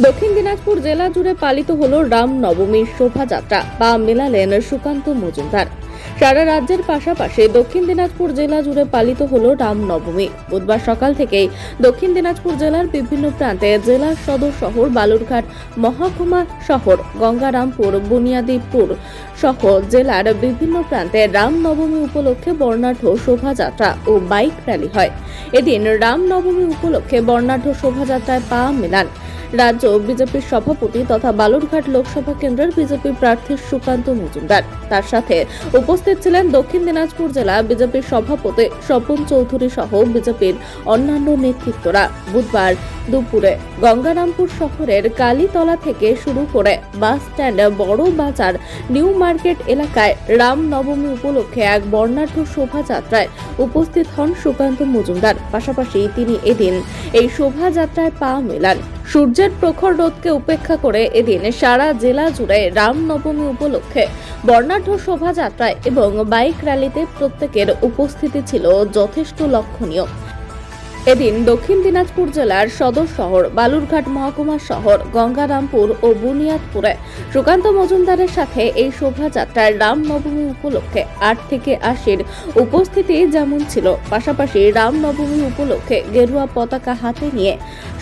দক্ষিণ দিনাজপুর জেলা জুড়ে পালিত হল রাম নবমীর শোভাযাত্রা বা মেলালেন সুকান্ত মজুমদার। সারা রাজ্যের পাশাপাশি দক্ষিণ দিনাজপুর জেলা জুড়ে পালিত হল রাম নবমী। বুধবার সকাল থেকেই দক্ষিণ দিনাজপুর জেলার বিভিন্ন প্রান্তে জেলার সদর শহর বালুরঘাট মহাকুমা শহর, গঙ্গারামপুর, বুনিয়াদীপুর সহ জেলার বিভিন্ন প্রান্তে রাম নবমী উপলক্ষে বর্ণাঢ্য শোভাযাত্রা ও বাইক র্যালি হয়। এদিন রাম নবমী উপলক্ষে বর্ণাঢ্য শোভাযাত্রায় পা মেলান। রাজ্য বিজেপির সভাপতি তথা বালুরঘাট লোকসভা কেন্দ্রের বিজেপি প্রার্থী সুকান্ত মজুমদার। তার সাথে উপস্থিত ছিলেন দক্ষিণ দিনাজপুর জেলা বিজেপির সভাপতি স্বপন চৌধুরী সহ বিজেপির অন্যান্য নেতৃত্বরা। বুধবার দুপুরে গঙ্গারামপুর শহরের কালীতলা থেকে শুরু করে বাস স্ট্যান্ড, বড় বাজার, নিউ মার্কেট এলাকায় রাম নবমী উপলক্ষে এক বর্ণাঢ্য শোভাযাত্রায় উপস্থিত হন সুকান্ত মজুমদার। পাশাপাশি তিনি এদিন এই শোভাযাত্রায় পা মেলান। সূর্যের প্রখর রোদকে উপেক্ষা করে এদিন সারা জেলা জুড়ে রামনবমী উপলক্ষে বর্ণাঢ্য শোভাযাত্রায় এবং বাইক র্যালিতে প্রত্যেকের উপস্থিতি ছিল যথেষ্ট লক্ষণীয়। এদিন দক্ষিণ দিনাজপুর জেলার সদর শহর, বালুরঘাট মহকুমা শহর, গঙ্গারামপুর ও বুনিয়াদপুরে। সুকান্ত মজুমদারের সাথে এই শোভাযাত্রায় রামনবমী উপলক্ষে আট থেকে আশির উপস্থিতি যেমন ছিল, পাশাপাশি রামনবমী উপলক্ষে গেরুয়া পতাকা হাতে নিয়ে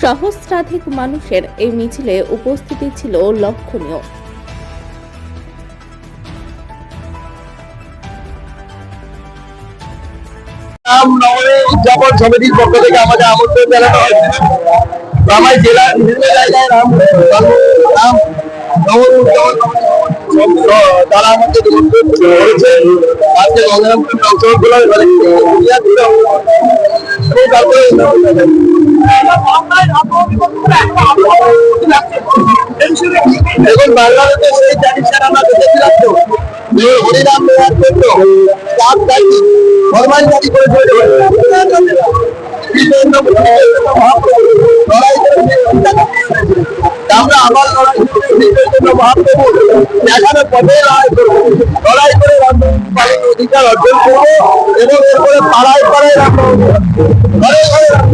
সহস্রাধিক মানুষের এই মিছিলে উপস্থিতি ছিল লক্ষণীয়। উদযাপন সমিতির পক্ষ থেকে আমাদের আমন্ত্রণ জানানো হয়েছে। তো আমার জেলার বিভিন্ন জায়গায় রাম রাম তারা নিমন্ত্রণ করেছে। আজকে গঙ্গারামপুর অংশগ্রহণ করে এবং তারপরে দেখুন বাংলাদেশে সেই ট্র্যাডিশন আমরা দেখেছিলাম তো। যে হরিনাম দেওয়ার জন্য দায়ী ফরমাল জারি করে করে আমরা আবার দেখানোর পথে লড়াই করব। লড়াই করে রামপালের অধিকার অর্জন করব এবং এরপরে পাড়ায় পাড়ায় রাখব। ঘরে ঘরে রাম